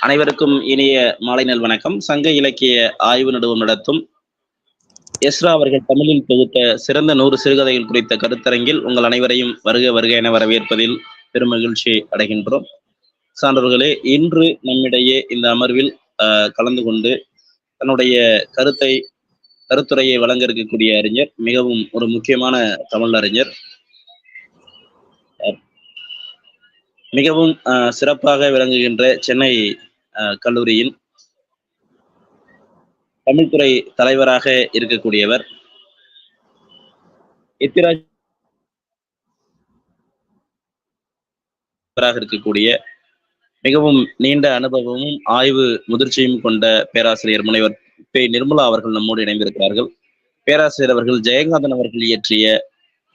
அனைவருக்கும் இனிய மாலை நல் வணக்கம். சங்க இலக்கிய ஆய்வு நடுவம் நடத்தும் எஸ்ரா அவர்கள் தமிழில் தொகுத்த சிறந்த நூறு சிறுகதைகள் குறித்த கருத்தரங்கில் உங்கள் அனைவரையும் வருக வருக என வரவேற்பதில் பெருமகிழ்ச்சி அடைகின்றோம். சான்றவர்களே இன்று நம்மிடையே இந்த அமர்வில் கலந்து கொண்டு தன்னுடைய கருத்தை கருத்துரையை வழங்க இருக்கக்கூடிய அறிஞர் மிகவும் ஒரு முக்கியமான தமிழ் அறிஞர். மிகவும் ஆஹ், சிறப்பாக விளங்குகின்ற சென்னை கல்லூரியின் தமிழ்துறை தலைவராக இருக்கக்கூடியவர் எத்திராஜ் இருக்கக்கூடிய மிகவும் நீண்ட அனுபவமும் ஆய்வு முதிர்ச்சியும் கொண்ட பேராசிரியர் முனைவர் பே. நிர்மலா அவர்கள் நம்மோடு இணைந்திருக்கிறார்கள். பேராசிரியர் அவர்கள் ஜெயகாந்தன் அவர்கள் இயற்றிய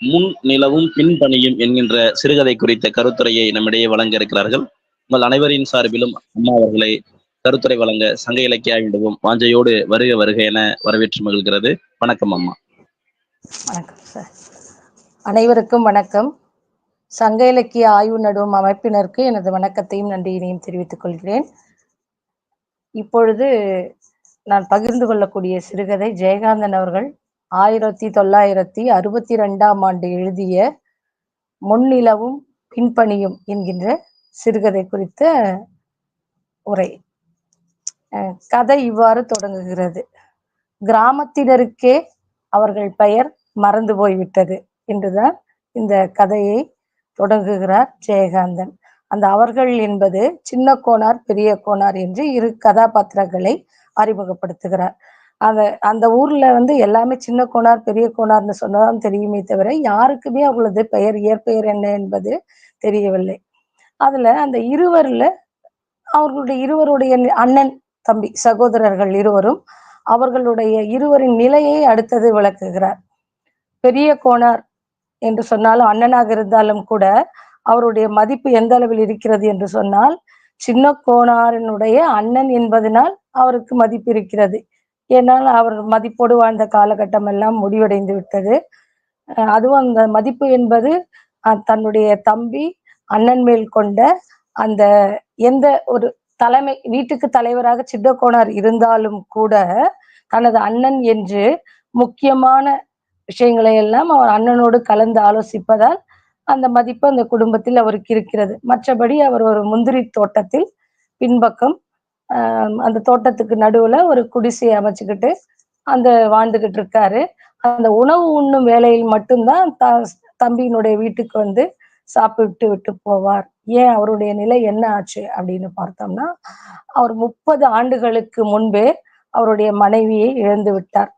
முன் நிலவும் பின்பணியும் என்கின்ற சிறுகதை குறித்த கருத்துரையை நம்மிடையே வழங்க இருக்கிறார்கள். உங்கள் அனைவரின் சார்பிலும் அம்மா அவர்களை கருத்துரை வழங்க சங்க இலக்கிய ஆய்விடுவோம் வாஞ்சையோடு வருக வருக என வரவேற்று மகிழ்கிறது. வணக்கம் அம்மா. வணக்கம் சார் அனைவருக்கும் வணக்கம். சங்க இலக்கிய ஆய்வு நடுவும் அமைப்பினருக்கு எனது வணக்கத்தையும் நன்றியினையும் தெரிவித்துக் கொள்கிறேன். இப்பொழுது நான் பகிர்ந்து கொள்ளக்கூடிய சிறுகதை ஜெயகாந்தன் அவர்கள் ஆயிரத்தி தொள்ளாயிரத்தி அறுபத்தி ரெண்டாம் ஆண்டு எழுதிய முன்னிலவும் பின்பணியும் என்கின்ற சிறுகதை குறித்த உரை. கதை இவ்வாறு தொடங்குகிறது. கிராமத்தினருக்கே அவர்கள் பெயர் மறந்து போய்விட்டது என்றுதான் இந்த கதையை தொடங்குகிறார் ஜெயகாந்தன். அந்த அவர்கள் என்பது சின்ன கோனார் பெரிய கோனார் என்று இரு கதாபாத்திரங்களை அறிமுகப்படுத்துகிறார். அந்த அந்த ஊர்ல வந்து எல்லாமே சின்ன கோனார் பெரிய கோனார்னு சொன்னதான் தெரியுமே தவிர யாருக்குமே அவங்களது பெயர் இயற்பெயர் என்ன என்பது தெரியவில்லை. அதுல அந்த இருவர்ல அவர்களுடைய இருவருடைய அண்ணன் தம்பி சகோதரர்கள் இருவரும் அவர்களுடைய இருவரின் நிலையை அடுத்தது விளக்குகிறார். பெரிய கோணார் என்று சொன்னாலும் அண்ணனாக இருந்தாலும் கூட அவருடைய மதிப்பு எந்த அளவில் இருக்கிறது என்று சொன்னால் சின்ன கோணாரனுடைய அண்ணன் என்பதனால் அவருக்கு மதிப்பு இருக்கிறது. ஏன்னால் அவர் மதிப்போடு வாழ்ந்த காலகட்டம் எல்லாம் முடிவடைந்து விட்டது. அதுவும் அந்த மதிப்பு என்பது தன்னுடைய தம்பி அண்ணன் மேல் கொண்ட அந்த எந்த ஒரு தலைமை வீட்டுக்கு தலைவராக சின்னக்கோணார் இருந்தாலும் கூட தனது அண்ணன் என்று முக்கியமான விஷயங்களை எல்லாம் அவர் அண்ணனோடு கலந்து ஆலோசிப்பதால் அந்த மதிப்பு அந்த குடும்பத்தில் அவருக்கு இருக்கிறது. மற்றபடி அவர் ஒரு முந்திரி தோட்டத்தில் பின்பக்கம் அந்த தோட்டத்துக்கு நடுவுல ஒரு குடிசையை அமைச்சுக்கிட்டு அந்த வாழ்ந்துகிட்டு இருக்காரு. அந்த உணவு உண்ணும் வேலையில் மட்டும்தான் த தம்பியினுடைய வீட்டுக்கு வந்து சாப்பிட்டு விட்டு போவார். ஏன் அவருடைய நிலை என்ன ஆச்சு அப்படின்னு பார்த்தோம்னா அவர் முப்பது ஆண்டுகளுக்கு முன்பே அவருடைய மனைவியை இழந்து விட்டார்.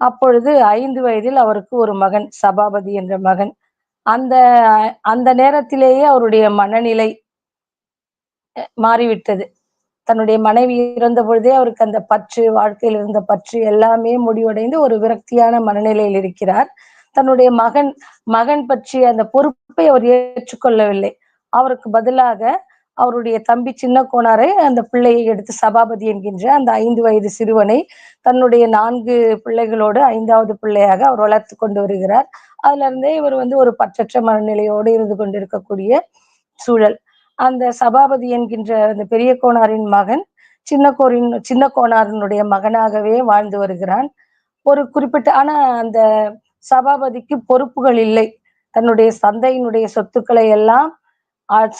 அப்பொழுது ஐந்து வயதில் அவருக்கு ஒரு மகன் சபாபதி என்ற மகன். அந்த அந்த நேரத்திலேயே அவருடைய மனநிலை மாறிவிட்டது. தன்னுடைய மனைவி இறந்த பொழுதே அவருக்கு அந்த பற்று வாழ்க்கையில் இருந்த பற்று எல்லாமே முடிவடைந்து ஒரு விரக்தியான மனநிலையில் இருக்கிறார். தன்னுடைய மகன் மகன் பற்றிய அந்த பொறுப்பு அவர் ஏற்றுக்கொள்ளவில்லை. அவருக்கு பதிலாக அவருடைய தம்பி சின்ன கோனாரை அந்த பிள்ளையை எடுத்து சபாபதி என்கின்ற அந்த ஐந்து வயது சிறுவனை தன்னுடைய நான்கு பிள்ளைகளோடு ஐந்தாவது பிள்ளையாக அவர் வளர்த்து கொண்டு வருகிறார். அதுல இருந்தே இவர் வந்து ஒரு பற்றற்ற மனநிலையோடு இருந்து கொண்டிருக்கக்கூடிய சூழல். அந்த சபாபதி என்கின்ற அந்த பெரிய கோனாரின் மகன் சின்ன கோரின் சின்ன கோனாரினுடைய மகனாகவே வாழ்ந்து வருகிறான். ஒரு குறிப்பிட்ட ஆனா அந்த சபாபதிக்கு பொறுப்புகள் இல்லை. தன்னுடைய சந்தையினுடைய சொத்துக்களை எல்லாம்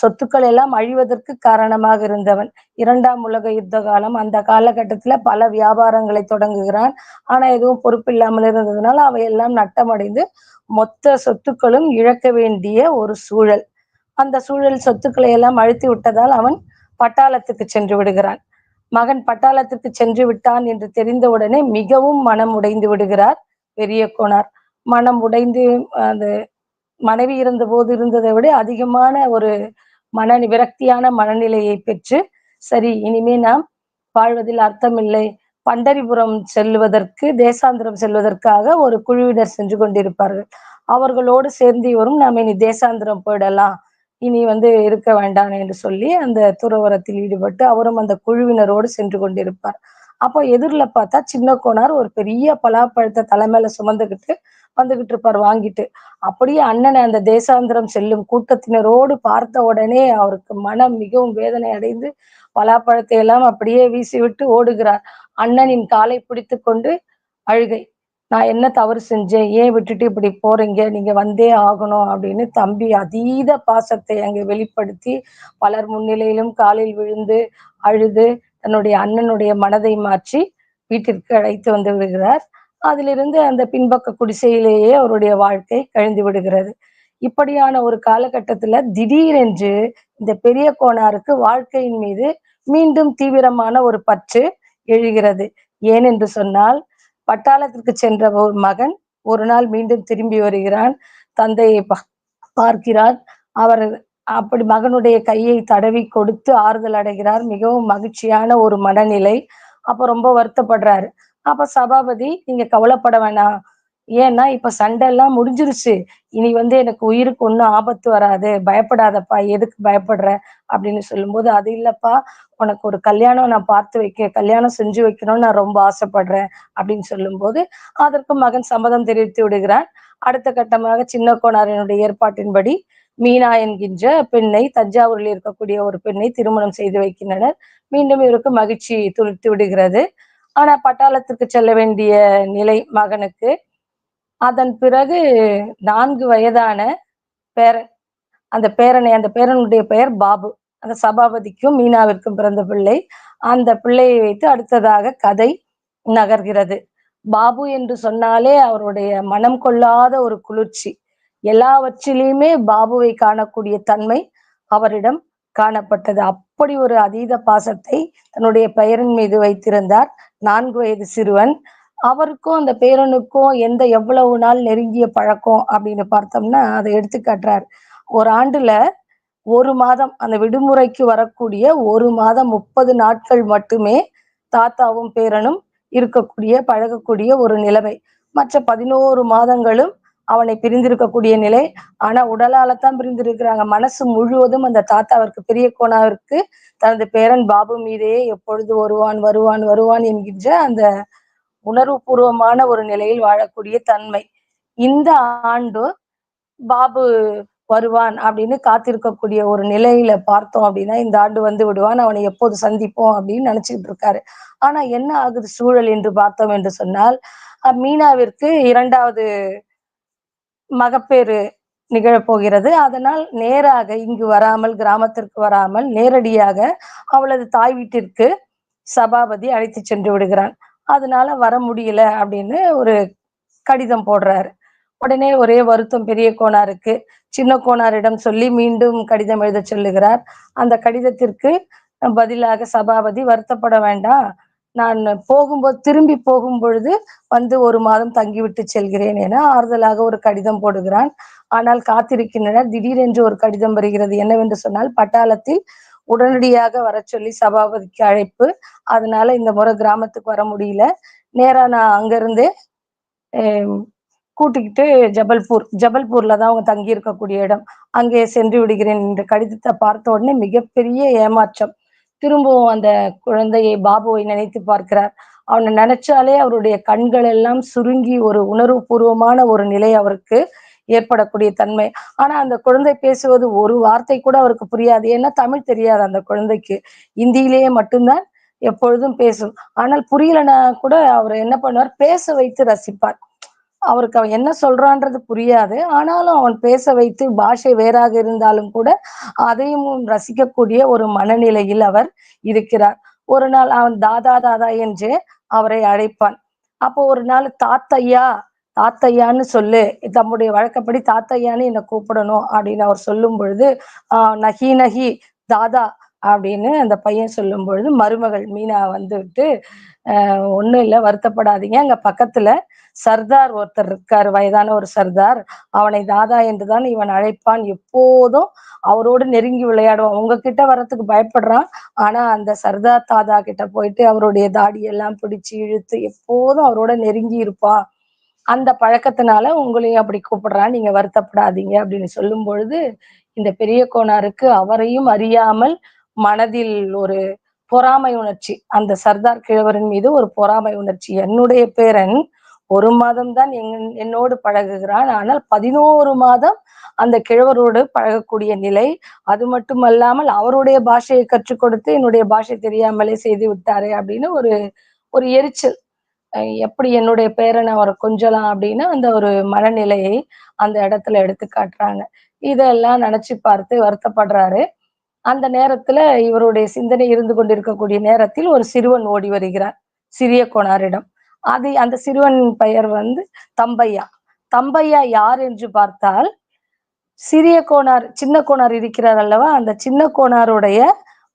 சொத்துக்கள் எல்லாம் அழிவதற்கு காரணமாக இருந்தவன். இரண்டாம் உலக யுத்த காலம் அந்த காலகட்டத்துல பல வியாபாரங்களை தொடங்குகிறான். ஆனா எதுவும் பொறுப்பு இல்லாமல் இருந்ததுனால அவையெல்லாம் நட்டமடைந்து மொத்த சொத்துக்களும் இழக்க வேண்டிய ஒரு சூழல். அந்த சூழல் சொத்துக்களை எல்லாம் அழுத்தி விட்டதால் அவன் பட்டாளத்துக்கு சென்று விடுகிறான். மகன் பட்டாளத்துக்கு சென்று விட்டான் என்று தெரிந்தவுடனே மிகவும் மனம் உடைந்து விடுகிறார் பெரிய கோனார். மனம் உடைந்து அந்த மனைவி இருந்த போது இருந்ததை விட அதிகமான ஒரு மன விரக்தியான மனநிலையை பெற்று சரி இனிமே நாம் வாழ்வதில் அர்த்தமில்லை. பண்டரிபுரம் செல்வதற்கு தேசாந்திரம் செல்வதற்காக ஒரு குழுவினர் சென்று கொண்டிருப்பார்கள். அவர்களோடு சேர்ந்து வரும் நாம் இனி தேசாந்திரம் போயிடலாம். இனி வந்து இருக்க வேண்டாம் என்று சொல்லி அந்த துறவரத்தில் ஈடுபட்டு அவரும் அந்த குழுவினரோடு சென்று கொண்டிருப்பார். அப்போ எதிரில் பார்த்தா சின்ன கோனார் ஒரு பெரிய பலாப்பழத்தை தலைமையில சுமந்துக்கிட்டு வந்துகிட்டு இருப்பார் வாங்கிட்டு. அப்படியே அண்ணனை அந்த தேசாந்திரம் செல்லும் கூட்டத்தினரோடு பார்த்த உடனே அவருக்கு மனம் மிகவும் வேதனை அடைந்து பலாப்பழத்தை எல்லாம் அப்படியே வீசிவிட்டு ஓடுகிறார். அண்ணனின் காலை பிடித்து கொண்டு அழுகை. நான் என்ன தவறு செஞ்சேன்? ஏன் விட்டுட்டு இப்படி போறீங்க? நீங்க வந்தே ஆகணும் அப்படின்னு தம்பி அதீத பாசத்தை அங்கே வெளிப்படுத்தி பலர் முன்னிலையிலும் காலில் விழுந்து அழுது தன்னுடைய அண்ணனுடைய மனதை மாற்றி வீட்டிற்கு அழைத்து வந்து விடுகிறார். அதிலிருந்து அந்த பின்பக்க குடிசையிலேயே அவருடைய வாழ்க்கை கழிந்து விடுகிறது. இப்படியான ஒரு காலகட்டத்துல திடீரென்று இந்த பெரிய கோணாருக்கு வாழ்க்கையின் மீது மீண்டும் தீவிரமான ஒரு பற்று எழுகிறது. ஏனென்று சொன்னால் பட்டாளத்திற்கு சென்ற ஒரு மகன் ஒரு நாள் மீண்டும் திரும்பி வருகிறான். தந்தையை பா- பார்க்கிறார். அவர் அப்படி மகனுடைய கையை தடவி கொடுத்து ஆறுதல் அடைகிறார். மிகவும் மகிழ்ச்சியான ஒரு மனநிலை. அப்ப ரொம்ப வருத்தப்படுறாரு. அப்ப சபாபதி நீங்க கவலைப்பட வேணாம். ஏன்னா இப்ப சண்டை எல்லாம் முடிஞ்சிருச்சு. இனி வந்து எனக்கு உயிருக்கு ஒண்ணும் ஆபத்து வராது. பயப்படாதப்பா எதுக்கு பயப்படுற? அப்படின்னு சொல்லும்போது அது இல்லப்பா. உனக்கு ஒரு கல்யாணம் நான் பார்த்து வைக்க கல்யாணம் செஞ்சு வைக்கணும்னு நான் ரொம்ப ஆசைப்படுறேன். அப்படின்னு சொல்லும்போது அதற்கு மகன் சம்மதம் தெரிவித்து விடுகிறான். அடுத்த கட்டமாக சின்ன கோணாரனுடைய ஏற்பாட்டின்படி மீனா என்கின்ற பெண்ணை தஞ்சாவூரில் இருக்கக்கூடிய ஒரு பெண்ணை திருமணம் செய்து வைக்கின்றனர். மீண்டும் இவருக்கு மகிழ்ச்சி துளிர்த்து விடுகிறது. ஆனா பட்டாளத்திற்கு செல்ல வேண்டிய நிலை மகனுக்கு. அதன் பிறகு நான்கு வயதான பேரன் அந்த பேரனை அந்த பேரனுடைய பெயர் பாபு. அந்த சபாபதிக்கும் மீனாவிற்கும் பிறந்த பிள்ளை. அந்த பிள்ளையை வைத்து அடுத்ததாக கதை நகர்கிறது. பாபு என்று சொன்னாலே அவருடைய மனம் கொள்ளாத ஒரு குளிர்ச்சி. எல்லாவற்றிலையுமே பாபுவை காணக்கூடிய தன்மை அவரிடம் காணப்பட்டது. அப்படி ஒரு அதீத பாசத்தை தன்னுடைய பெயரின் மீது வைத்திருந்தார். நான்கு வயது சிறுவன். அவருக்கும் அந்த பேரனுக்கும் எந்த எவ்வளவு நாள் நெருங்கிய பழக்கம் அப்படின்னு பார்த்தோம்னா அதை எடுத்துக்காட்டுறார் ஒரு ஆண்டுல ஒரு மாதம் அந்த விடுமுறைக்கு வரக்கூடிய ஒரு மாதம் முப்பது நாட்கள் மட்டுமே தாத்தாவும் பேரனும் இருக்கக்கூடிய பழகக்கூடிய ஒரு நிலைமை. மற்ற பதினோரு மாதங்களும் அவனை பிரிந்திருக்கக்கூடிய நிலை. ஆனா உடலால தான் பிரிந்திருக்கிறாங்க. மனசு முழுவதும் அந்த தாத்தாவிற்கு பெரிய கோணாவிற்கு தனது பேரன் பாபு மீதே எப்பொழுது வருவான் வருவான் வருவான் என்கின்ற அந்த உணர்வுபூர்வமான ஒரு நிலையில் வாழக்கூடிய தன்மை. இந்த ஆண்டு பாபு வருவான் அப்படின்னு காத்திருக்கக்கூடிய ஒரு நிலையில பார்த்தோம் அப்படின்னா இந்த ஆண்டு வந்து விடுவான் அவனை எப்போது சந்திப்போம் அப்படின்னு நினைச்சுக்கிட்டு இருக்காரு. ஆனா என்ன ஆகுது சூழல் என்று பார்த்தோம் என்று சொன்னால் மீனாவிற்கு இரண்டாவது மகப்பேறு நிகழப்போகிறது. அதனால் நேராக இங்கு வராமல் கிராமத்திற்கு வராமல் நேரடியாக அவளது தாய் வீட்டிற்கு சபாபதி அழைத்து சென்று விடுகிறான். அதனால வர முடியல அப்படின்னு ஒரு கடிதம் போடுறாரு. உடனே ஒரே வருத்தம் பெரிய கோனாருக்கு. சின்ன கோனாரிடம் சொல்லி மீண்டும் கடிதம் எழுத சொல்லுகிறார். அந்த கடிதத்திற்கு பதிலாக சபாபதி வருத்தப்பட வேண்டாம். நான் போகும்போது திரும்பி போகும் பொழுது வந்து ஒரு மாதம் தங்கிவிட்டு செல்கிறேன் என ஆறுதலாக ஒரு கடிதம் போடுகிறான். ஆனால் காத்திருக்கின்றனர் திடீரென்று ஒரு கடிதம் வருகிறது. என்னவென்று சொன்னால் பட்டாளத்தில் உடனடியாக வர சொல்லி சபாபதிக்கு அழைப்பு. அதனால இந்த முறை கிராமத்துக்கு வர முடியல. நேரா நான் அங்கிருந்தே கூட்டிக்கிட்டு ஜபல்பூர் ஜபல்பூர்ல தான் அவங்க தங்கி இருக்கக்கூடிய இடம். அங்கே சென்று விடுகிறேன் என்ற கடிதத்தை பார்த்த உடனே மிகப்பெரிய ஏமாற்றம். திரும்பவும் அந்த குழந்தையை பாபுவை நினைத்து பார்க்கிறார். அவனை நினைச்சாலே அவருடைய கண்கள் எல்லாம் சுருங்கி ஒரு உணர்வுபூர்வமான ஒரு நிலை அவருக்கு ஏற்படக்கூடிய தன்மை. ஆனா அந்த குழந்தை பேசுவது ஒரு வார்த்தை கூட அவருக்கு புரியாது. ஏன்னா தமிழ் தெரியாது அந்த குழந்தைக்கு. இந்தியிலேயே மட்டும்தான் எப்பொழுதும் பேசும். ஆனால் புரியலன்னா கூட அவர் என்ன பண்ணுவார்? பேச வைத்து ரசிப்பார். அவருக்கு அவன் என்ன சொல்றான்றது புரியாது. ஆனாலும் அவன் பேச வைத்து பாஷை வேறாக இருந்தாலும் கூட அதையும் ரசிக்கக்கூடிய ஒரு மனநிலையில் அவர் இருக்கிறார். ஒரு நாள் அவன் தாதா தாதா என்று அவரை அழைப்பான். அப்போ ஒரு நாள் தாத்தையா தாத்தையான்னு சொல்லு. தம்முடைய வழக்கப்படி தாத்தையான்னு என்னை கூப்பிடணும் அப்படின்னு அவர் சொல்லும் பொழுது ஆஹ் நகி நகி தாதா அப்படின்னு அந்த பையன் சொல்லும் பொழுது மருமகள் மீனா வந்துவிட்டு அஹ் ஒண்ணும் இல்லை வருத்தப்படாதீங்க. அங்க பக்கத்துல சர்தார் ஒருத்தர் இருக்காரு வயதான ஒரு சர்தார். அவனை தாதா என்றுதான் இவன் அழைப்பான். எப்போதும் அவரோடு நெருங்கி விளையாடுவான். உங்ககிட்ட வர்றதுக்கு பயப்படுறான். ஆனா அந்த சர்தார் தாதா கிட்ட போயிட்டு அவருடைய தாடியெல்லாம் பிடிச்சு இழுத்து எப்போதும் அவரோட நெருங்கி இருப்பான் அந்த பழக்கத்தினால உங்களையும் அப்படி கூப்பிடுறான் நீங்க வருத்தப்படாதீங்க. அப்படின்னு சொல்லும் பொழுது இந்த பெரிய கோனாருக்கு அவரையும் அறியாமல் மனதில் ஒரு பொறாமை உணர்ச்சி. அந்த சர்தார் கிழவரின் மீது ஒரு பொறாமை உணர்ச்சி. என்னுடைய பேரன் ஒரு மாதம் தான் என் என்னோடு பழகுகிறான். ஆனால் பதினோரு மாதம் அந்த கிழவரோடு பழகக்கூடிய நிலை அது மட்டுமல்லாமல் அவருடைய பாஷையை கற்றுக் கொடுத்து என்னுடைய பாஷை தெரியாமலே செய்து விட்டாரு அப்படின்னு ஒரு ஒரு எரிச்சல். எப்படி என்னுடைய பேரனை அவரை கொஞ்சலாம் அப்படின்னு அந்த ஒரு மனநிலையை அந்த இடத்துல எடுத்து காட்டுறாங்க. இதெல்லாம் நினைச்சு பார்த்து வருத்தப்படுறாரு. அந்த நேரத்துல இவருடைய சிந்தனை இருந்து கொண்டிருக்கக்கூடிய நேரத்தில் ஒரு சிறுவன் ஓடி வருகிறார் சிறிய கோணாரிடம் அது அந்த சிறுவன் பெயர் வந்து தம்பையா. தம்பையா யார் என்று பார்த்தால் சிறிய கோணார் சின்ன கோணார் இருக்கிறார் அல்லவா? அந்த சின்ன கோணாருடைய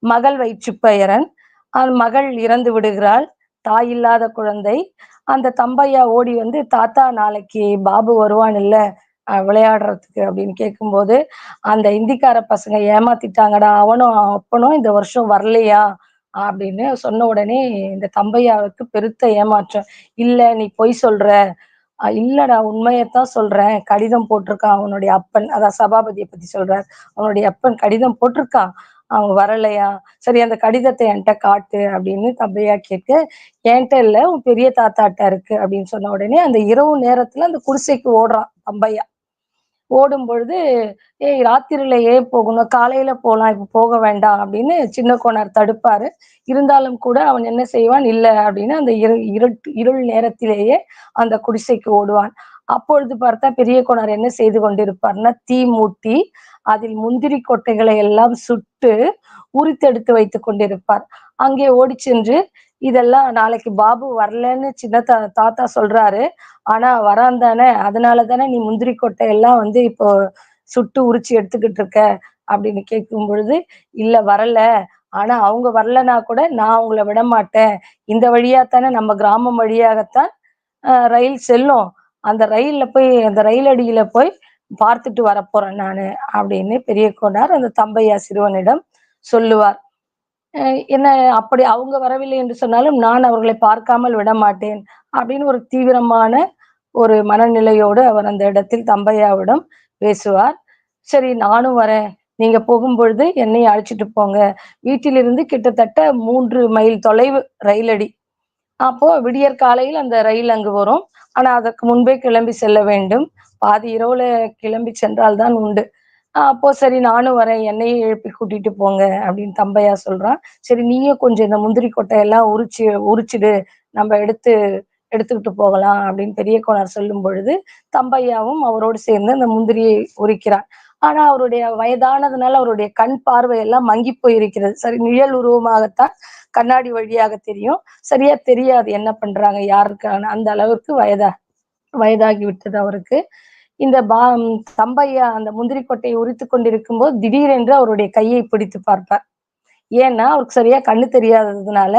மகள் வயிற்றுப்பெயரன் அந்த மகள் இறந்து விடுகிறாள் தாய் இல்லாத குழந்தை. அந்த தம்பையா ஓடி வந்து தாத்தா நாளைக்கு பாபு வருவான் இல்ல விளையாடுறதுக்கு அப்படின்னு கேட்கும்போது அந்த இந்திக்கார பசங்க ஏமாத்திட்டாங்கடா அவனும் அப்பனும் இந்த வருஷம் வரலையா? அப்படின்னு சொன்ன உடனே இந்த தம்பையாவுக்கு பெருத்த ஏமாற்றம். இல்ல நீ பொய் சொல்ற. இல்லடா உண்மையத்தான் சொல்றேன். கடிதம் போட்டிருக்கான் அவனுடைய அப்பன். அதான் சபாபதியை பத்தி சொல்றார். அவனுடைய அப்பன் கடிதம் போட்டிருக்கான் அவங்க வரலையா? சரி அந்த கடிதத்தை என்கிட்ட காட்டு அப்படின்னு தம்பையா கேட்க என்கிட்ட இல்ல உன் பெரிய தாத்தாட்ட இருக்கு. அப்படின்னு சொன்ன உடனே அந்த இரவு நேரத்துல அந்த குடிசைக்கு ஓடுறான் தம்பையா. ஓடும் பொழுது ஏய் ராத்திரில ஏன் போகணும்? காலையில போலாம் இப்ப போக வேண்டாம் அப்படின்னு சின்ன கோனார் தடுப்பாரு. இருந்தாலும் கூட அவன் என்ன செய்வான்? இல்ல அப்படின்னு அந்த இரு இருட்டு இருள் நேரத்திலேயே அந்த குடிசைக்கு ஓடுவான். அப்பொழுது பார்த்தா பெரிய கோனார் என்ன செய்து கொண்டிருப்பார்னா தீ மூட்டி அதில் முந்திரி கொட்டைகளை எல்லாம் சுட்டு உரித்தெடுத்து வைத்துக் கொண்டிருப்பார். அங்கே ஓடி சென்று இதெல்லாம் நாளைக்கு பாபு வரலன்னு சின்ன தா தாத்தா சொல்றாரு. ஆனா வரான் தானே. அதனால தானே நீ முந்திரி கொட்டை எல்லாம் வந்து இப்போ சுட்டு உரிச்சு எடுத்துக்கிட்டு இருக்க அப்படின்னு கேட்கும் பொழுது இல்ல வரல. ஆனா அவங்க வரலனா கூட நான் அவங்கள விட மாட்டேன். இந்த வழியா தானே நம்ம கிராமம் வழியாகத்தான் ரயில் செல்லும். அந்த ரயில்ல போய் அந்த ரயில் அடியில போய் பார்த்துட்டு வரப்போறேன் நானு அப்படின்னு பெரிய கொண்டார் அந்த தம்பையா சிறுவனிடம் சொல்லுவார். என்ன அப்படி அவங்க வரவில்லை என்று சொன்னாலும் நான் அவர்களை பார்க்காமல் விட மாட்டேன் அப்படின்னு ஒரு தீவிரமான ஒரு மனநிலையோடு அவர் அந்த இடத்தில் தம்பையாவிடம் பேசுவார். சரி நானும் வரேன். நீங்க போகும்பொழுது என்னை அழைச்சிட்டு போங்க. வீட்டிலிருந்து கிட்டத்தட்ட மூன்று மைல் தொலைவு ரயிலடி அப்போ விடியற் காலையில் அந்த ரயில் அங்கு வரும். ஆனா அதற்கு முன்பே கிளம்பி செல்ல வேண்டும். பாதி இரவுல கிளம்பி சென்றால் தான் உண்டு. அப்போ சரி நானும் வரேன். என்னையும் எழுப்பி கூட்டிட்டு போங்க அப்படின்னு தம்பையா சொல்றான். சரி நீயும் கொஞ்சம் இந்த முந்திரி கொட்டையெல்லாம் உரிச்சு உரிச்சிடு. நம்ம எடுத்து எடுத்துக்கிட்டு போகலாம் அப்படின்னு பெரிய கோனார் சொல்லும் பொழுது தம்பையாவும் அவரோடு சேர்ந்து அந்த முந்திரியை உரிக்கிறான். ஆனா அவருடைய வயதானதுனால அவருடைய கண் பார்வை எல்லாம் மங்கி போயிருக்கிறது. சரி நிழல் உருவமாகத்தான் கண்ணாடி வழியாக தெரியும். சரியா தெரியாது என்ன பண்றாங்க யாருக்கான அந்த அளவுக்கு வயதா வயதாகி விட்டது அவருக்கு. இந்த பா தம்பையா அந்த முந்திரி கொட்டையை உரித்து கொண்டிருக்கும் போது திடீரென்று அவருடைய கையை பிடித்து பார்ப்பார். ஏன்னா அவருக்கு சரியா கண்ணு தெரியாததுனால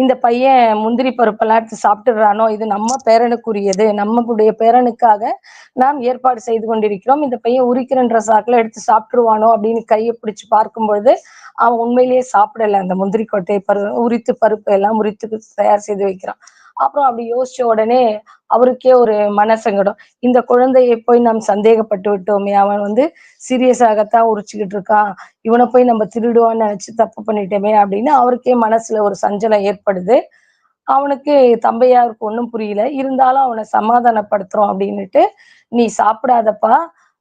இந்த பையன் முந்திரி பருப்பெல்லாம் எடுத்து சாப்பிட்டுறானோ இது நம்ம பேரனுக்குரியது. நம்மளுடைய பேரனுக்காக நாம் ஏற்பாடு செய்து கொண்டிருக்கிறோம். இந்த பையன் உரிக்கிறன்ற சாக்குல எடுத்து சாப்பிட்டுருவானோ அப்படின்னு கையை பிடிச்சு பார்க்கும்பொழுது அவன் உண்மையிலேயே சாப்பிடல. அந்த முந்திரி கொட்டையை பரு உரித்து பருப்பு எல்லாம் உரித்து தயார் செய்து வைக்கிறான். அப்புறம் அப்படி யோசிச்ச உடனே அவருக்கே ஒரு மனசங்கடம் இந்த குழந்தையை போய் நாம் சந்தேகப்பட்டு விட்டோமே அவன் வந்து சீரியஸாகத்தான் உரிச்சுக்கிட்டு இருக்கான். இவனை போய் நம்ம திருடுவான்னு நினைச்சு தப்பு பண்ணிட்டோமே அப்படின்னு அவருக்கே மனசுல ஒரு சஞ்சலம் ஏற்படுது. அவனுக்கு தம்பையாருக்கு ஒன்றும் புரியல. இருந்தாலும் அவனை சமாதானப்படுத்துறோம் அப்படின்னுட்டு நீ சாப்பிடாதப்பா.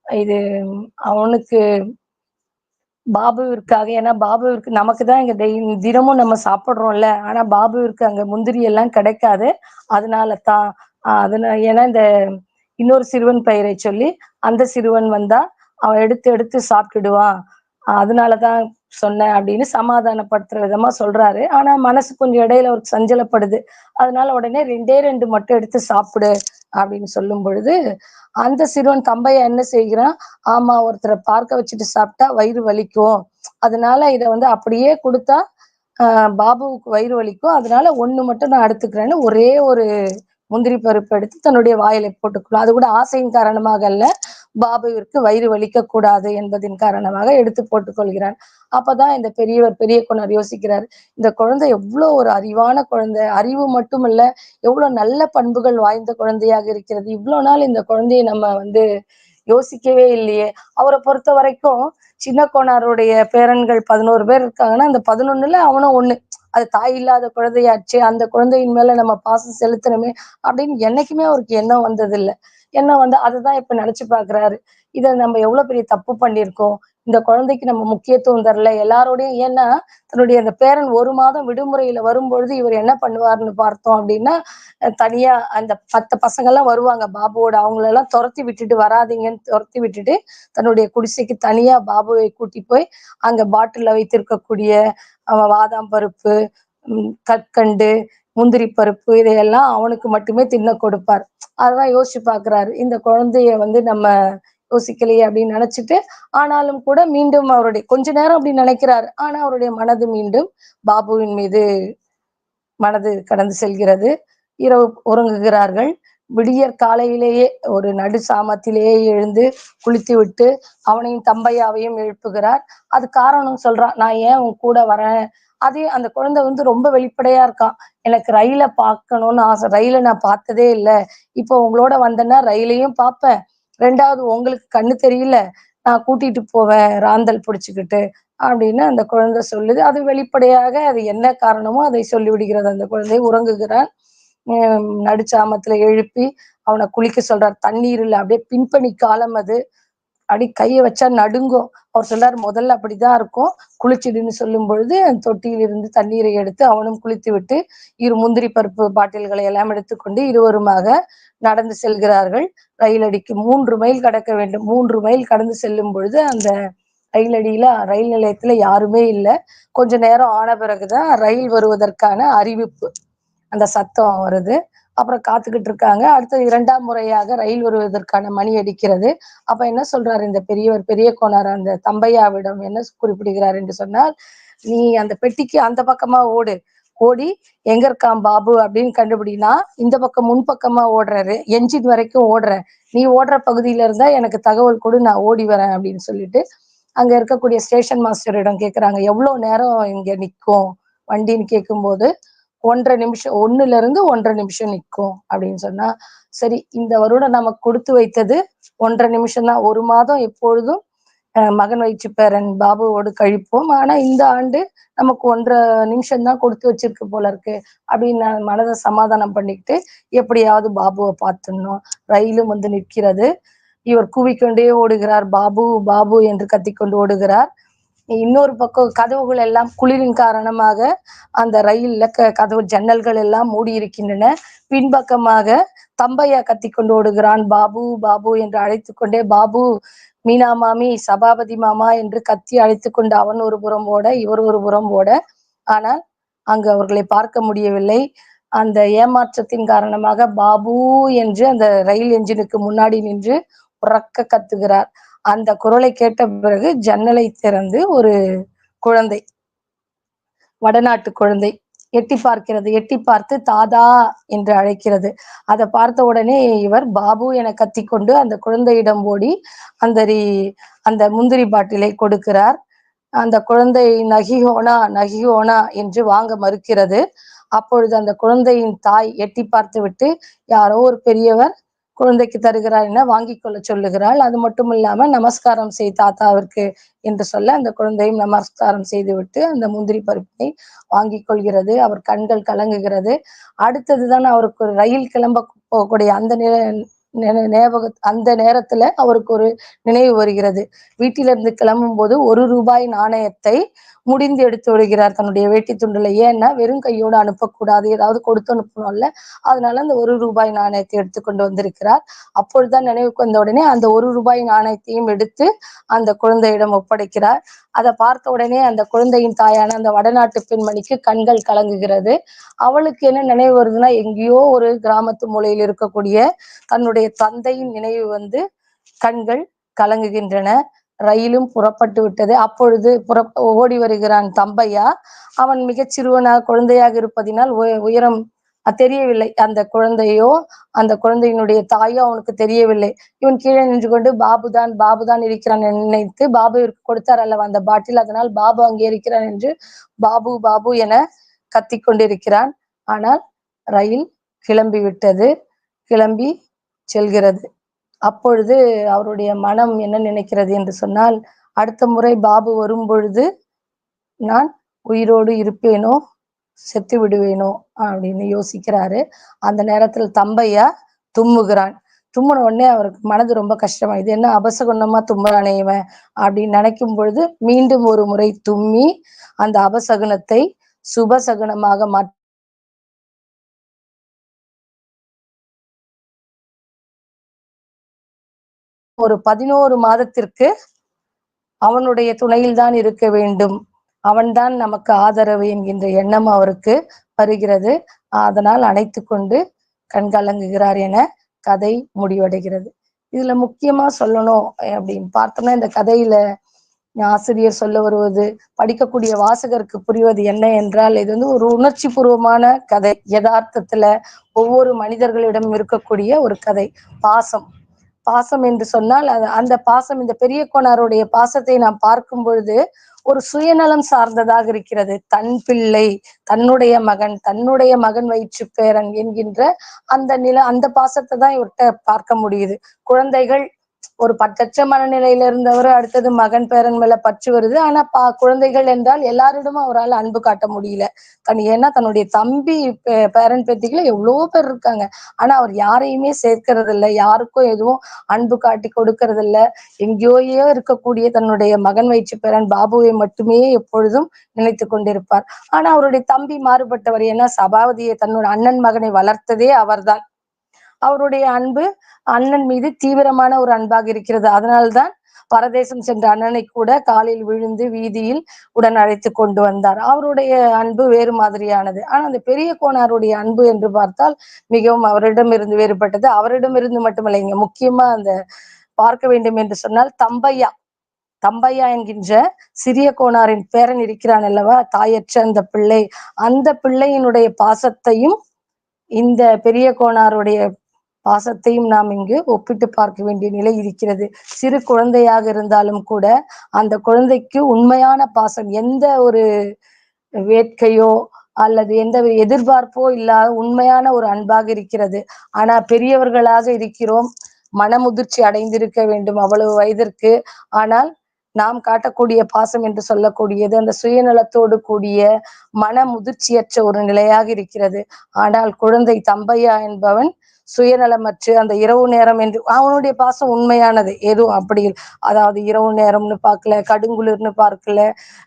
இது அவனுக்கு பாபுவிற்காக ஏன்னா பாபுவிற்கு நமக்கு தான் இங்க தினமும் நம்ம சாப்பிடுறோம்ல. ஆனா பாபுவிற்கு அங்க முந்திரி எல்லாம் கிடைக்காது. அதனால தான் ஆஹ் அதனால ஏன்னா இந்த இன்னொரு சிறுவன் பெயரை சொல்லி அந்த சிறுவன் வந்தா அவன் எடுத்து எடுத்து சாப்பிட்டுடுவான். அதனாலதான் சொன்னேன் அப்படின்னு சமாதானப்படுத்துற விதமா சொல்றாரு. ஆனா மனசு கொஞ்சம் இடையில அவருக்கு சஞ்சலப்படுது. அதனால உடனே ரெண்டே ரெண்டு மட்டும் எடுத்து சாப்பிடு அப்படின்னு சொல்லும் பொழுது அந்த சிறுவன் தம்பைய என்ன செய்கிறான்? ஆமா ஒருத்தரை பார்க்க வச்சுட்டு சாப்பிட்டா வயிறு வலிக்கும். அதனால இதை வந்து அப்படியே கொடுத்தா ஆஹ் பாபுவுக்கு வயிறு வலிக்கும். அதனால ஒண்ணு மட்டும் நான் எடுத்துக்கிறேன்னு ஒரே ஒரு முந்திரி பருப்பு எடுத்து தன்னுடைய வாயில போட்டுக்கணும். அது கூட ஆசையின் காரணமாக அல்ல பாபுவிற்கு வயிறு வலிக்க கூடாது என்பதின் காரணமாக எடுத்து போட்டுக்கொள்கிறான் அப்பதான் இந்த பெரியவர் பெரிய கொண்டார் யோசிக்கிறார் இந்த குழந்தை எவ்வளவு ஒரு அறிவான குழந்தை. அறிவு மட்டுமல்ல எவ்வளவு நல்ல பண்புகள் வாய்ந்த குழந்தையாக இருக்கிறது. இவ்வளவு நாள் இந்த குழந்தையை நம்ம வந்து யோசிக்கவே இல்லையே. அவரை பொறுத்த வரைக்கும் சின்ன கோனாருடைய பேரன்கள் பதினோரு பேர் இருக்காங்கன்னா அந்த பதினொன்னுல அவனும் ஒண்ணு. அது தாய் இல்லாத குழந்தையாச்சு அந்த குழந்தையின் மேல நம்ம பாசம் செலுத்தணுமே அப்படின்னு என்னைக்குமே அவருக்கு எண்ணம் வந்தது இல்லை எண்ணம் வந்து அதுதான் இப்ப நினைச்சு பாக்குறாரு. இதை நம்ம எவ்வளவு பெரிய தப்பு பண்ணியிருக்கோம்? இந்த குழந்தைக்கு நம்ம முக்கியத்துவம் தரல. எல்லாரோடையும் ஏன்னா தன்னுடைய அந்த பேரன் ஒரு மாதம் விடுமுறையில வரும்பொழுது இவர் என்ன பண்ணுவாருன்னு பார்த்தோம் அப்படின்னா தனியா அந்த பத்து பசங்க எல்லாம் வருவாங்க. பாபுவோட அவங்களெல்லாம் துரத்தி விட்டுட்டு வராதீங்கன்னு துரத்தி விட்டுட்டு தன்னுடைய குடிசைக்கு தனியா பாபுவை கூட்டி போய் அங்க பாட்டில வைத்திருக்கக்கூடிய அவன் பருப்பு கற்கண்டு முந்திரி பருப்பு இதையெல்லாம் அவனுக்கு மட்டுமே தின்ன கொடுப்பார். அதான் யோசிச்சு பாக்குறாரு. இந்த குழந்தைய வந்து நம்ம யோசிக்கலையே அப்படின்னு நினைச்சிட்டு ஆனாலும் கூட மீண்டும் அவருடைய கொஞ்ச நேரம் அப்படி நினைக்கிறாரு. ஆனா அவருடைய மனது மீண்டும் பாபுவின் மீது மனது கடந்து செல்கிறது. இரவு உறங்குகிறார்கள் விடியற் காலையிலேயே ஒரு நடு சாமத்திலேயே எழுந்து குளித்து விட்டு அவனையும் தம்பையாவையும் எழுப்புகிறார். அது காரணம் சொல்றான் நான் ஏன் உன் கூட வரேன்? அதே அந்த குழந்தை வந்து ரொம்ப வெளிப்படையா இருக்கான். எனக்கு ரயில பார்க்கணும்னு ஆசை ரயில நான் பார்த்ததே இல்லை. இப்போ உங்களோட வந்தேன்னா ரயிலையும் பார்ப்பேன். ரெண்டாவது உங்களுக்கு கண்ணு தெரியல. நான் கூட்டிட்டு போவேன் ராந்தல் பிடிச்சுக்கிட்டு அப்படின்னு அந்த குழந்தை சொல்லுது. அது வெளிப்படையாக அது என்ன காரணமோ அதை சொல்லிவிடுகிறது. அந்த குழந்தை உறங்குகிறான். நடுச்சாமத்துல எழுப்பி அவனை குளிக்க சொல்றார். தண்ணீர் இல்லை. அப்படியே பின்பணி காலம் அது. அப்படி கையை வச்சா நடுங்கும். அவர் சொல்றார் முதல்ல அப்படிதான் இருக்கும். குளிச்சிடுன்னு சொல்லும் பொழுது அந்த தொட்டியில் இருந்து தண்ணீரை எடுத்து அவனும் குளித்து விட்டு இரு முந்திரி பருப்பு பாட்டில்களை எல்லாம் எடுத்துக்கொண்டு இருவருமாக நடந்து செல்கிறார்கள். ரயில் அடிக்கு மூன்று மைல் கடக்க வேண்டும். மூன்று மைல் கடந்து செல்லும் பொழுது அந்த ரயில் அடியில ரயில் நிலையத்துல யாருமே இல்லை. கொஞ்ச நேரம் ஆன பிறகுதான் ரயில் வருவதற்கான அறிவிப்பு. அந்த சத்தம் வருது. அப்புறம் காத்துக்கிட்டு இருக்காங்க. அடுத்தது இரண்டாம் முறையாக ரயில் வருவதற்கான மணி அடிக்கிறது. அப்ப என்ன சொல்றாரு இந்த பெரியவர் பெரிய கோணார் அந்த தம்பையாவிடம் என்ன குறிப்பிடுகிறார் என்று சொன்னால் நீ அந்த பெட்டிக்கு அந்த பக்கமா ஓடு. ஓடி எங்க இருக்கான் பாபு? அப்படின்னு கண்டுபிடினா இந்த பக்கம் முன்பக்கமா ஓடுறாரு. என்ஜின் வரைக்கும் ஓடுற. நீ ஓடுற பகுதியில இருந்தா எனக்கு தகவல் கொடு. நான் ஓடி வரேன். அப்படின்னு சொல்லிட்டு அங்க இருக்கக்கூடிய ஸ்டேஷன் மாஸ்டரிடம் கேக்குறாங்க. எவ்வளவு நேரம் இங்க நிக்கும்? வண்டின்னு கேட்கும்போது ஒன்றரை நிமிஷம் ஒண்ணுல இருந்து ஒன்றரை நிமிஷம் நிக்கும் அப்படின்னு சொன்னா சரி இந்த வருடம் நமக்கு கொடுத்து வைத்தது ஒன்றரை நிமிஷம் தான். ஒரு மாதம் எப்பொழுதும் அஹ் மகன் வயிற்று பேரன் பாபுவோடு கழிப்போம். ஆனா இந்த ஆண்டு நமக்கு ஒன்றரை நிமிஷம் தான் கொடுத்து வச்சிருக்கு போல இருக்கு அப்படின்னு நான் மனதை சமாதானம் பண்ணிக்கிட்டு எப்படியாவது பாபுவை பார்த்துடணும். ரயிலும் வந்து நிற்கிறது. இவர் கூவிக்கொண்டே ஓடுகிறார். பாபு பாபு என்று கத்திக்கொண்டு ஓடுகிறார். இன்னொரு பக்கம் கதவுகள் எல்லாம் குளிரின் காரணமாக அந்த ரயில்ல க கதவு ஜன்னல்கள் எல்லாம் மூடி இருக்கின்றன. பின்பக்கமாக தம்பையா கத்திக்கொண்டு ஓடுகிறான். பாபு பாபு என்று அழைத்து கொண்டே பாபு மீனா மாமி சபாபதி மாமா என்று கத்தி அழைத்து கொண்டு அவன் ஒரு புறம் ஓட இவர் ஒரு புறம் ஓட. ஆனால் அங்கு அவர்களை பார்க்க முடியவில்லை. அந்த ஏமாற்றத்தின் காரணமாக பாபு என்று அந்த ரயில் என்ஜினுக்கு முன்னாடி நின்று உறக்க கத்துகிறார். அந்த குரலை கேட்ட பிறகு ஜன்னலை திறந்து ஒரு குழந்தை வடநாட்டு குழந்தை எட்டி பார்க்கிறது. எட்டி பார்த்து தாதா என்று அழைக்கிறது. அதை பார்த்த உடனே இவர் பாபு என கத்திக்கொண்டு அந்த குழந்தையிடம் ஓடி அந்த அந்த முந்திரி பாட்டிலை கொடுக்கிறார். அந்த குழந்தை நகிஹோனா நகிஹோனா என்று வாங்க மறுக்கிறது. அப்பொழுது அந்த குழந்தையின் தாய் எட்டி பார்த்து விட்டு யாரோ ஒரு பெரியவர் குழந்தைக்கு தருகிறார் என வாங்கி கொள்ள சொல்லுகிறாள். அது மட்டும் இல்லாம நமஸ்காரம் செய் தாத்தாவிற்கு என்று சொல்ல அந்த குழந்தையும் நமஸ்காரம் செய்துவிட்டு அந்த முந்திரி பருப்பினை வாங்கி கொள்கிறது. அவர் கண்கள் கலங்குகிறது. அடுத்ததுதான் அவருக்கு ஒரு ரயில் கிளம்ப போகக்கூடிய அந்த ஞாபக அந்த நேரத்துல அவருக்கு ஒரு நினைவு வருகிறது. வீட்டிலிருந்து கிளம்பும் போது ஒரு ரூபாய் நாணயத்தை முடிந்து எடுத்து விடுகிறார் தன்னுடைய வேட்டி துண்டுல. ஏன்னா வெறும் கையோடு அனுப்பக்கூடாது. ஏதாவது கொடுத்து அனுப்பணும்ல. அதனால அந்த ஒரு ரூபாய் நாணயத்தை எடுத்து கொண்டு வந்திருக்கிறார். அப்பொழுதுதான் நினைவுக்கு வந்த உடனே அந்த ஒரு ரூபாய் நாணயத்தையும் எடுத்து அந்த குழந்தையிடம் ஒப்படைக்கிறார். அதை பார்த்த உடனே அந்த குழந்தையின் தாயான அந்த வடநாட்டு பெண்மணிக்கு கண்கள் கலங்குகிறது. அவளுக்கு என்ன நினைவு வருதுன்னா எங்கேயோ ஒரு கிராமத்து மூலையில் இருக்கக்கூடிய தன்னுடைய தந்தையின் நினைவு வந்து கண்கள் கலங்குகின்றன. ரயிலும் புறப்பட்டு விட்டது. அப்பொழுது புறப்ப ஓடி வருகிறான் தம்பையா. அவன் மிகச் சிறுவனாக குழந்தையாக இருப்பதினால் உய- உயரம் தெரியவில்லை. அந்த குழந்தையோ அந்த குழந்தையினுடைய தாயோ அவனுக்கு தெரியவில்லை. இவன் கீழே நின்று கொண்டு பாபுதான் பாபுதான் இருக்கிறான் நினைத்து பாபுவிற்கு கொடுத்தார் அல்லவா அந்த பாட்டில்? அதனால் பாபு அங்கே இருக்கிறான் என்று பாபு பாபு என கத்திக் கொண்டிருக்கிறான். ஆனால் ரயில் கிளம்பி விட்டது. கிளம்பி செல்கிறது. அப்பொழுது அவருடைய மனம் என்ன நினைக்கிறது என்று சொன்னால் அடுத்த முறை பாபு வரும் பொழுது நான் உயிரோடு இருப்பேனோ செத்து விடுவேனோ அப்படின்னு யோசிக்கிறாரு. அந்த நேரத்துல தம்பையா தும்முகிறான். தும்முன உடனே அவருக்கு மனது ரொம்ப கஷ்டமா இது என்ன அபசகுணமா தும்புறானே இவன் அப்படின்னு நினைக்கும் பொழுது மீண்டும் ஒரு முறை தும்மி அந்த அபசகுனத்தை சுபசகுனமாக மாற்ற ஒரு பதினோரு மாதத்திற்கு அவனுடைய துணையில்தான் இருக்க வேண்டும். அவன்தான் நமக்கு ஆதரவு என்கின்ற எண்ணம் அவருக்கு வருகிறது. அதனால் அணைத்து கொண்டு கண்கலங்குகிறார் என கதை முடிவடைகிறது. இதுல முக்கியமா சொல்லணும் அப்படின்னு பார்த்தோம்னா இந்த கதையில ஆசிரியர் சொல்ல வருவது படிக்கக்கூடிய வாசகருக்கு புரிவது என்ன என்றால் இது வந்து ஒரு உணர்ச்சி பூர்வமான கதை. யதார்த்தத்துல ஒவ்வொரு மனிதர்களிடம் இருக்கக்கூடிய ஒரு கதை. பாசம். பாசம் என்று சொன்னால் அது அந்த பாசம் இந்த பெரிய கோனாருடைய பாசத்தை நாம் பார்க்கும் பொழுது ஒரு சுயநலம் சார்ந்ததாக இருக்கிறது. தன் பிள்ளை தன்னுடைய மகன் தன்னுடைய மகன் வயிற்று பேரன் என்கின்ற அந்த நில அந்த பாசத்தை தான் இவர்கிட்ட பார்க்க முடியுது. குழந்தைகள் ஒரு பற்றற்ற மனநிலையில இருந்தவர் அடுத்தது மகன் பேரன் மேல பற்று வருது. ஆனா பா குழந்தைகள் என்றால் எல்லாரிடமும் அவரால் அன்பு காட்ட முடியல. தன் ஏன்னா தன்னுடைய தம்பி பே- பேரன் பேத்திகளை எவ்வளவோ பேர் இருக்காங்க. ஆனா அவர் யாரையுமே சேர்க்கறது இல்லை யாருக்கும் எதுவும் அன்பு காட்டி கொடுக்கறது இல்லை எங்கேயோயோ இருக்கக்கூடிய தன்னுடைய மகன் வயிற்று பேரன் பாபுவை மட்டுமே எப்பொழுதும் நினைத்து கொண்டிருப்பார். ஆனா அவருடைய தம்பி மாறுபட்டவர் ஏன்னா சபாவதியை தன்னோட அண்ணன் மகனை வளர்த்ததே அவர்தான். அவருடைய அன்பு அண்ணன் மீது தீவிரமான ஒரு அன்பாக இருக்கிறது. அதனால்தான் பரதேசம் சென்ற அண்ணனை கூட காலில் விழுந்து வீதியில் உடன் அழைத்து கொண்டு வந்தார். அவருடைய அன்பு வேறு மாதிரியானது. ஆனால் அந்த பெரிய கோனாருடைய அன்பு என்று பார்த்தால் மிகவும் அவரிடமிருந்து வேறுபட்டது. அவரிடமிருந்து மட்டுமல்ல இங்க முக்கியமா அந்த பார்க்க வேண்டும் என்று சொன்னால் தம்பையா. தம்பையா என்கின்ற சிறிய கோனாரின் பேரன் இருக்கிறான் அல்லவா? தாயற்ற அந்த பிள்ளை. அந்த பிள்ளையினுடைய பாசத்தையும் இந்த பெரிய கோனாருடைய பாசத்தையும் நாம் இங்கு ஒப்பிட்டு பார்க்க வேண்டிய நிலை இருக்கிறது. சிறு குழந்தையாக இருந்தாலும் கூட அந்த குழந்தைக்கு உண்மையான பாசம் எந்த ஒரு வேட்கையோ அல்லது எந்த எதிர்பார்ப்போ இல்லாத உண்மையான ஒரு அன்பாக இருக்கிறது. ஆனா பெரியவர்களாக இருக்கிறோம். மனமுதிர்ச்சி அடைந்திருக்க வேண்டும் அவ்வளவு வயதிற்கு. ஆனால் நாம் காட்டக்கூடிய பாசம் என்று சொல்லக்கூடியது அந்த சுயநலத்தோடு கூடிய மன முதிர்ச்சியற்ற ஒரு நிலையாக இருக்கிறது. ஆனால் குழந்தை தம்பையா என்பவன் சுயநலமற்று அந்த இரவு நேரம் என்று அவனுடைய பாசம் உண்மையானது. எதுவும் அப்படி அதாவது இரவு நேரம்னு பார்க்கல கடுங்குளிர்னு பார்க்கல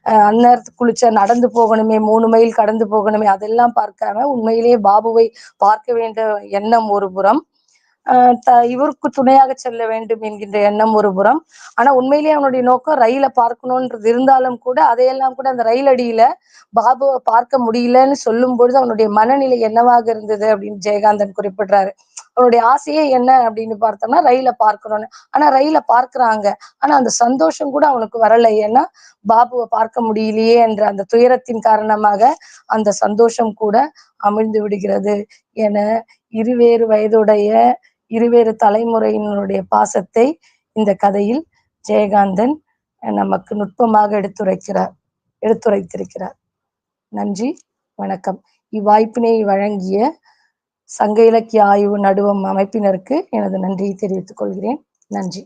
அஹ் அந்நேரத்துக்கு குளிச்சா நடந்து போகணுமே மூணு மைல் கடந்து போகணுமே அதெல்லாம் பார்க்காம உண்மையிலேயே பாபுவை பார்க்க வேண்டிய எண்ணம் ஒரு புறம் ஆஹ் த இவருக்கு துணையாக செல்ல வேண்டும் என்கின்ற எண்ணம் ஒரு புறம். ஆனா உண்மையிலேயே அவனுடைய நோக்கம் ரயிலை பார்க்கணுன்றது இருந்தாலும் கூட அதையெல்லாம் கூட அந்த ரயில் அடியில பாபுவை பார்க்க முடியலன்னு சொல்லும் பொழுது அவனுடைய மனநிலை என்னவாக இருந்தது அப்படின்னு ஜெயகாந்தன் குறிப்பிடுறாரு. அவனுடைய ஆசையே என்ன அப்படின்னு பார்த்தோம்னா ரயில பார்க்கணும்னு. ஆனா ரயில பார்க்குறாங்க. ஆனா அந்த சந்தோஷம் கூட அவனுக்கு வரல. ஏன்னா பாபுவை பார்க்க முடியலையே என்ற அந்த துயரத்தின் காரணமாக அந்த சந்தோஷம் கூட அமிழ்ந்து விடுகிறது என இருவேறு வயதுடைய இருவேறு தலைமுறையினருடைய பாசத்தை இந்த கதையில் ஜெயகாந்தன் நமக்கு நுட்பமாக எடுத்துரைக்கிறார் எடுத்துரைத்திருக்கிறார். நன்றி வணக்கம். இவ்வாய்ப்பினை வழங்கிய சங்க இலக்கிய ஆய்வு நடுவம் அமைப்பினருக்கு எனது நன்றியை தெரிவித்துக் கொள்கிறேன். நன்றி.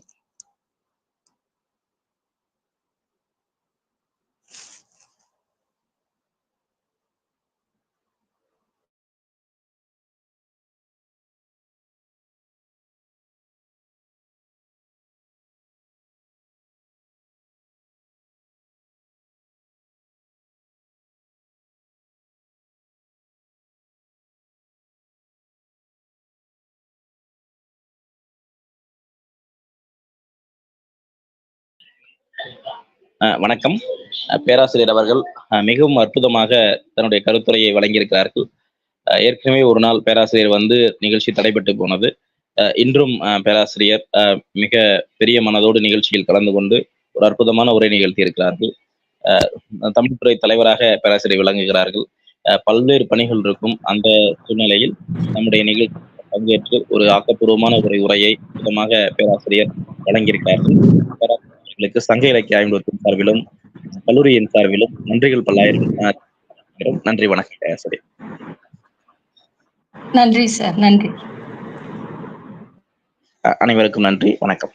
வணக்கம். பேராசிரியர் அவர்கள் மிகவும் அற்புதமாக தன்னுடைய கருத்துரையை வழங்கியிருக்கிறார்கள். ஏற்கனவே ஒரு நாள் பேராசிரியர் வந்து நிகழ்ச்சி தடைபட்டு போனது. அஹ் இன்றும் பேராசிரியர் மிக பெரிய மனதோடு நிகழ்ச்சியில் கலந்து கொண்டு ஒரு அற்புதமான உரை நிகழ்த்தி இருக்கிறார்கள் தமிழ்துறை தலைவராக பேராசிரியர் விளங்குகிறார்கள். அஹ் பல்வேறு பணிகள் இருக்கும் அந்த சூழ்நிலையில் நம்முடைய நிகழ்ச்சி பங்கேற்று ஒரு ஆக்கப்பூர்வமான ஒரு உரையை சுத்தமாக பேராசிரியர் வழங்கியிருக்கிறார்கள். பேராசிரியர்களுக்கு சங்க இலக்கிய ஆய்வுத்தின் சார்பிலும் கல்லூரியின் சார்பிலும் நன்றிகள் பல்லாயிரம் நன்றி வணக்கம். பேராசிரியர் நன்றி சார். நன்றி. அனைவருக்கும் நன்றி. வணக்கம்.